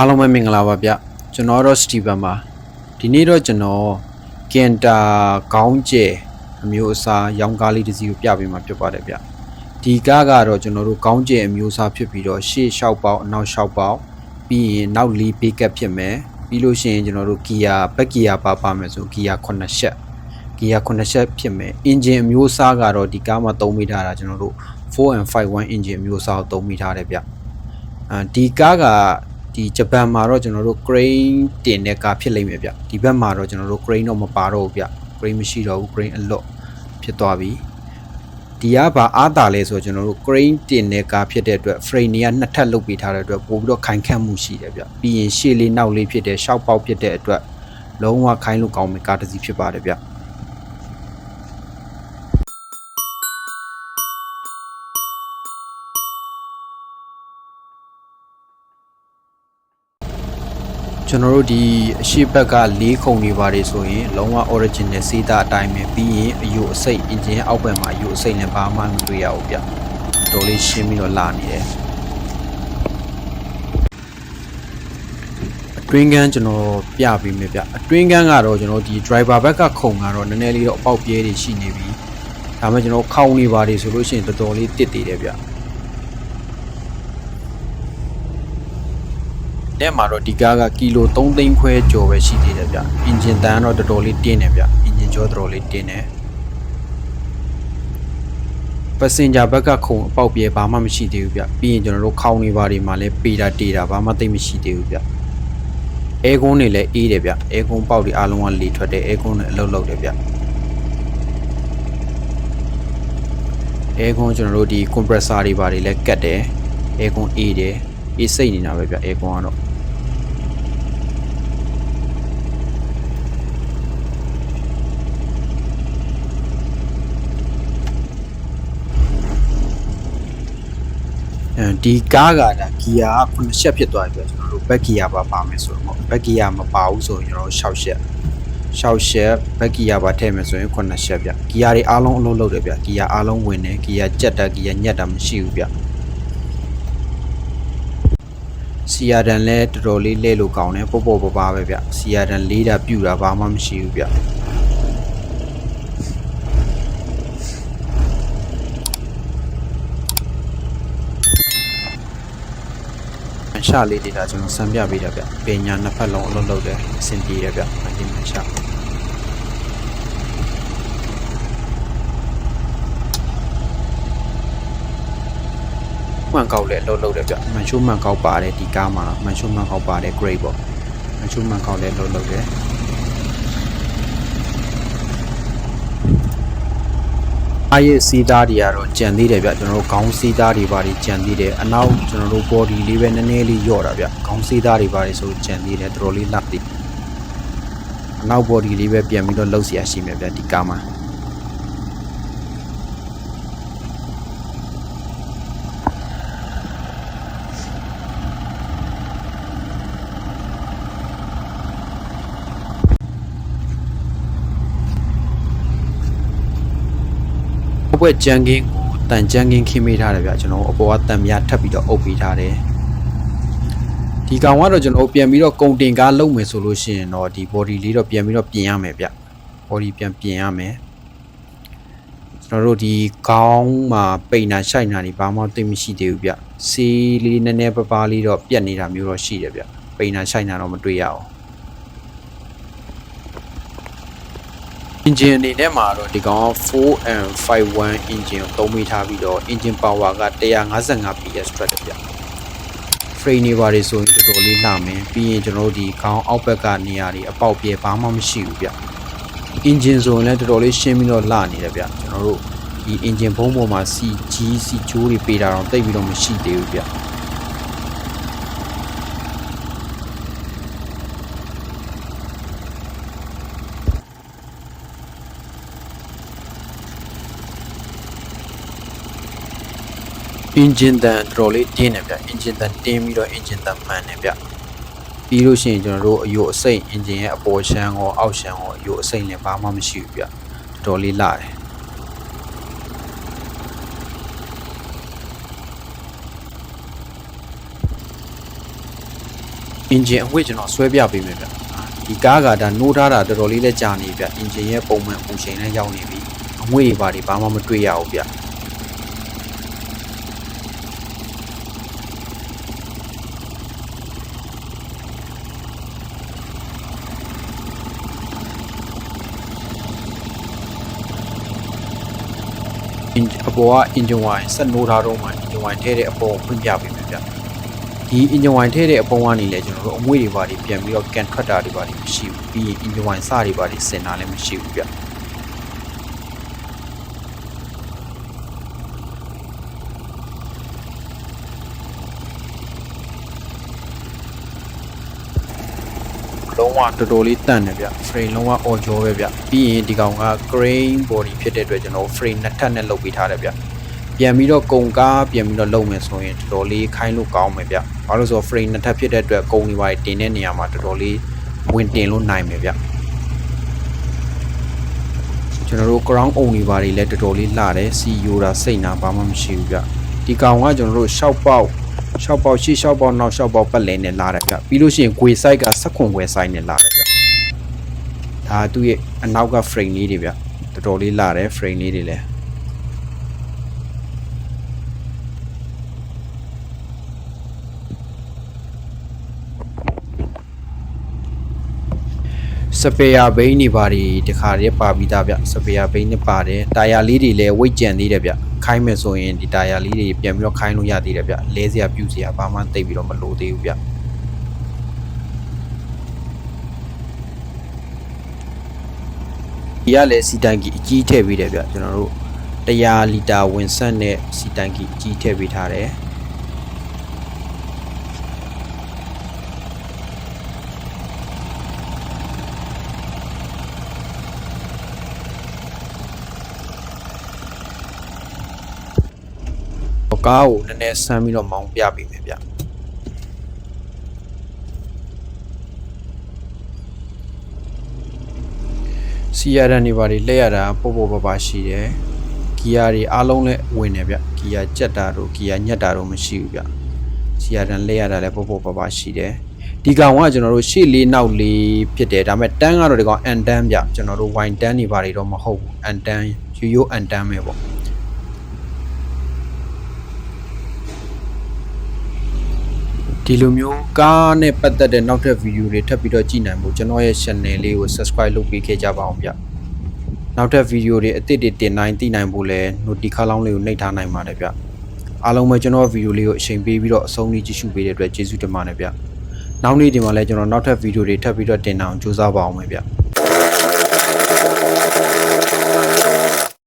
အားလုံးပဲမင်္ဂလာပါဗျကျွန်တော်တော့စတီဗန်ပါဒီနေ့တော့ကျွန်တော်ကင်တာခေါင်းကျဲအမျိုးအစားရောင်းကားလေးတစ်စီးကိုပြပေးမှာဖြစ်ပါတယ်ဗျဒီကားကတော့ကျွန်တော်တို့ခေါင်းကျဲအမျိုးအစားဖြစ်ပြီးတော့ရှေ့လျှောက်ပေါက်အနောက်လျှောက်ပေါက်ပြီးရင်နောက်လီဘေးကပ်ဖြစ်မယ်ပြီးလို့ရှိရင်ကျွန်တော်တို့ဂီယာဘက်ကီယာပါပါမယ်ဆိုဂီယာ9ချက်ဂီယာ9ချက်ဖြစ်မယ်အင်ဂျင်အမျိုးအစားကတော့ဒီကားမှာသုံးမိထားတာကျွန်တော်တို့4 and 51 engine အမျိုးအစားကိုသုံးမိထားတယ်ဗျအဲဒီကားက ဒီဂျပန်မှာတော့ကျွန်တော်တို့ crane တင်တဲ့ကားဖြစ်လိမ့်မယ်ဗျဒီဘက်မှာတော့ကျွန်တော်တို့ crane တော့မပါတော့ဘူးဗျ crane မရှိတော့ဘူး crane အလွတ်ဖြစ်သွားပြီဒီကဘာအားတာလဲဆိုတော့ကျွန်တော်တို့ crane တင်တဲ့ကားဖြစ်တဲ့အတွက် frame တွေကနှစ်ထပ်လုပ်ပေးထားတဲ့အတွက်ပို့ပြီးတော့ခိုင်ခန့်မှုရှိတယ်ဗျပြီးရင်ရှေ့လေးနောက်လေးဖြစ်တဲ့ရှောက်ပေါက်ဖြစ်တဲ့အတွက်လုံးဝခိုင်းလို့ကောင်းမယ်ကားတစ်စီးဖြစ်ပါတယ်ဗျ ကျွန်တော်တို့ဒီအရှိဘက်က၄ခုံနေပါတယ်ဆိုရင်လုံးဝ original စေးသားအတိုင်းပဲပြီးရင်အယုအစိတ် engine အောက်ဘက်မှာအယုအစိတ်နဲ့ဘာမှမတွေ့ရဘူးဗျတော်လေးရှင်းပြီးတော့လာနေတယ်အတွင်းကန်းကျွန်တော်ပြပေးမယ်ဗျအတွင်းကန်းကတော့ကျွန်တော်ဒီ driver ဘက်ကခုံကတော့နည်းနည်းလေးတော့အပေါက်ပြဲတွေရှိနေပြီဒါမှကျွန်တော်ခေါင်းနေပါတယ်ဆိုလို့ရှိရင်တော်တော်လေးတစ်တည်တယ်ဗျ တဲ့မှာတော့ဒီကားကကီလို3သိန်းခွဲကျော်ပဲရှိသေးတယ်ဗျအင်ဂျင်တန်ကတော့တော်တော်လေးတင်းတယ်ဗျအင်ဂျင်ကျော်တော်တော်လေးတင်းတယ်ပစင်ဂျာဘက်ကခုံအပေါက်ပြဲဘာမှမရှိသေးဘူးဗျပြီးရင်ကျွန်တော်တို့ခေါင်းနေပါတွေမှာလည်းပေတာတေတာဘာမှသိပ်မရှိသေးဘူးဗျအဲကွန်းတွေလည်းအေးတယ်ဗျအဲကွန်းပေါက်တွေအားလုံးကလေထွက်တယ်အဲကွန်းတွေအလုတ်လုတ်တယ်ဗျအဲကွန်းကျွန်တော်တို့ဒီ compressor တွေဘာတွေလည်းကတ်တယ်အဲကွန်းအေးတယ်အေးစိတ်နေတာပဲဗျအဲကွန်းကတော့ ဒီကားကဒါဂီယာက9ချက်ဖြစ်သွားပြီဆိုတော့ကျွန်တော်တို့ဘက်ဂီယာပါပါမယ်ဆိုတော့ဘက်ဂီယာမပါဘူးဆိုရင်ကျွန်တော်6ချက်6ချက်ဘက်ဂီယာပါထည့်မယ်ဆိုရင်9ချက်ဗျဂီယာတွေအားလုံးအလုံးလုံးတယ်ဗျဂီယာအားလုံးဝင်တယ်ဂီယာကြက်တာဂီယာညက်တာမရှိဘူးဗျစီယာဒန်လည်းတော်တော်လေးလဲလို့ကောင်းတယ်ပေါ့ပေါ့ပါပါပဲဗျစီယာဒန်လေးတာပြူတာဘာမှမရှိဘူးဗျ အရှာလေးတွေဒါကျွန်တော်စံပြပေးတာဗျပညာနှစ်ဖက်လုံးအလုပ်လုပ်တယ်အဆင်ပြေရဗျအဒီမရှာမှန်ကောက်လည်းအလုပ်လုပ်တယ်ဗျမန်ရှိုးမှန်ကောက်ပါတယ်ဒီကားမှာမန်ရှိုးမှန်ကောက်ပါတယ် grade ပေါ့မန်ရှိုးမှန်ကောက်လည်းအလုပ်လုပ်တယ် အားရစီးသားတွေကတော့ကြံသေးတယ်ဗျကျွန်တော်တို့ခေါင်းစီးသားတွေပါတယ်ကြံသေးတယ်အနောက်ကျွန်တော်တို့ body လေးပဲနည်းနည်းလေးညော့တာဗျခေါင်းစီးသားတွေပါတယ်ဆိုကြံသေးတယ်တော်တော်လေးလှသေးအနောက် body လေးပဲပြန်ပြီးတော့လှုပ်เสียရှိမယ်ဗျဒီကားမှာ ဘွဲ့ကြံကင်းကိုတန်ကြံကင်းခင်းမိထားတယ်ဗျကျွန်တော်အပေါ်ကတန်မြထပ်ပြီးတော့အုပ်ပေးထားတယ်ဒီကောင်ကတော့ကျွန်တော်ပြန်ပြီးတော့ကုံတင်ကားလုပ်မယ်ဆိုလို့ရှိရင်တော့ဒီ body လေးတော့ပြန်ပြီးတော့ပြင်ရမယ်ဗျ body ပြန်ပြင်ရမယ်ကျွန်တော်တို့ဒီခေါင်းမှာပိန်နာရှိုက်နာနေဘာမှသိမရှိသေးဘူးဗျစီးလေးနည်းနည်းပပလေးတော့ပြက်နေတာမျိုးတော့ရှိတယ်ဗျပိန်နာရှိုက်နာတော့မတွေ့ရအောင် engine အနေနဲ့မှာတော့ဒီကောင်က 4M51 engine ကိုသုံးမိထားပြီးတော့ engine power က155 PS ထွက်တယ်ဗျ frame တွေပါတယ်ဆိုရင်တော်တော်လေးလှမယ်ပြီးရင်ကျွန်တော်တို့ဒီခေါင်းအောက်ဘက်ကနေရာတွေအပေါက်ပြဲဘာမှမရှိဘူးဗျ engine ဆိုရင်လည်းတော်တော်လေးရှင်းပြီးတော့လှနေတယ်ဗျကျွန်တော်တို့ဒီ engine ဘုံပေါ်မှာ CG စီဂျိုးတွေပေးတာတော့တိတ်ပြီးတော့မရှိသေးဘူးဗျ engine တန်တော်တော်လေးတင်းတယ်ဗျ engine တန်တင်းပြီးတော့ engine တန်မှန်တယ်ဗျပြီးလို့ရှိရင်ကျွန်တော်တို့အယိုအစိမ့် engine ရဲ့အပေါ်ရှမ်းရောအောက်ရှမ်းရောအယိုအစိမ့်လည်းဘာမှမရှိဘူးဗျတော်တော်လေးလာတယ်အင်ဂျင်အဝိတ်ကျွန်တော်ဆွဲပြပေးမယ်ဗျဒီကားကဒါနိုးထားတာတော်တော်လေးလည်းကြာနေဗျအင်ဂျင်ရဲ့ပုံမှန်ပုံချိန်နဲ့ရောက်နေပြီအငွေ့တွေပါတွေဘာမှမတွေ့ရဘူးဗျ အင်အပေါ်ကအင်ဂျင်ဝိုင်ဆက်နိုးထားတော့မှအင်ဂျင်ဝိုင်ထဲတဲ့အပေါ်ကိုဖွင့်ပြပေးမယ်ဗျဒီအင်ဂျင်ဝိုင်ထဲတဲ့အပေါ်ကနေလည်းကျွန်တော်တို့အမွေတွေပါတွေပြန်ပြီးတော့ကန်ထွက်တာတွေပါတွေမရှိဘူးပြီးရင်အင်ဂျင်ဝိုင်စတွေပါတွေစင်တာလည်းမရှိဘူးဗျလုံး ဝတော်တော်လေးတန့်တယ်ဗျ frame လုံးဝ audio ပဲဗျပြီးရင်ဒီကောင်က grain body ဖြစ်တဲ့အတွက်ကျွန်တော် frame နှစ်ထပ်နဲ့လုပ်ပေးထားတယ်ဗျပြန်ပြီးတော့ကုံကားပြန်ပြီးတော့လုပ်မယ်ဆိုရင်တော်တော်လေးခိုင်းလို့ကောင်းမယ်ဗျဘာလို့လဲဆိုတော့ frame နှစ်ထပ်ဖြစ်တဲ့အတွက်ကုံတွေပါတင်တဲ့နေရာမှာတော်တော်လေးဝင်တင်လို့နိုင်မယ်ဗျကျွန်တော်တို့ ground own တွေပါတွေလည်းတော်တော်လေးလှတယ် CEO တာစိတ်နာဘာမှမရှိဘူးဗျဒီကောင်ကကျွန်တော်တို့ရှောက်ပေါက် ရှောက်ပေါက်ရှေ့ရှောက်ပေါက်နောက်ရှောက်ပေါက်ပတ်လည်နဲ့လာတယ်ဗျပြီးလို့ရှိရင်ဂွေ site ကစက်ခွန်ဂွေ site နဲ့လာတယ်ဗျဒါသူ့ရဲ့အနောက်က frame လေးတွေဗျတော်တော်လေးလာတယ် frame လေးတွေလည်းစပယ်ယာဘိန်းတွေပါတွေတခါတည်းပါပြီးသားဗျစပယ်ယာဘိန်းနဲ့ပါတယ်တာယာလေးတွေလည်းဝိတ်ကြံသေးတယ်ဗျ ခိုင်းမယ်ဆိုရင်ဒီတာယာလေးတွေပြန်ပြီးတော့ခိုင်းလို့ရသေးတယ်ဗျလဲစရာပြုစရာဘာမှသိပ်ပြီးတော့မလိုသေးဘူးဗျဒီကလည်းစီတန်ကီအကြီးထည့်ပေးတယ်ဗျကျွန်တော်တို့100လီတာဝင်ဆက်နဲ့စီတန်ကီအကြီးထည့်ပေးထားတယ် ကားကိုနည်းနည်းဆမ်းပြီးတော့မောင်းပြပေးမယ်ဗျစီရဒန်နေပါလေလက်ရတာပို့ပို့ပပရှိတယ်ဂီယာတွေအားလုံးလည်းဝင်တယ်ဗျဂီယာကြက်တာတို့ဂီယာညက်တာတို့မရှိဘူးဗျစီရဒန်လက်ရတာလည်းပို့ပို့ပပရှိတယ်ဒီကောင်ကကျွန်တော်တို့ရှေ့လေးနောက်လေးဖြစ်တယ်ဒါပေမဲ့တန်းကတော့ဒီကောင်အန်တန်းဗျကျွန်တော်တို့ဝိုင်တန်းနေပါတွေတော့မဟုတ်ဘူးအန်တန်းရိုးရိုးအန်တန်းပဲပေါ့ ဒီလိုမျိုးကားနဲ့ပတ်သက်တဲ့နောက်ထပ်ဗီဒီယိုတွေထပ်ပြီးတော့ကြည့်နိုင်ဖို့ကျွန်တော်ရဲ့ channel လေးကို subscribe လုပ်ပေးခဲ့ကြပါအောင်ဗျနောက်ထပ်ဗီဒီယိုတွေအသစ်တွေတင်နိုင်သိနိုင်ဖို့လဲ notification လောင်းလေးကိုနှိပ်ထားနိုင်ပါတယ်ဗျအားလုံးပဲကျွန်တော်ဗီဒီယိုလေးကိုအချိန်ပေးပြီးတော့အဆုံးထိကြည့်ရှုပေးတဲ့အတွက်ကျေးဇူးတင်ပါတယ်ဗျနောက်နေ့ဒီမှာလဲကျွန်တော်နောက်ထပ်ဗီဒီယိုတွေထပ်ပြီးတော့တင်အောင်ကြိုးစားပါအောင်မယ်ဗျ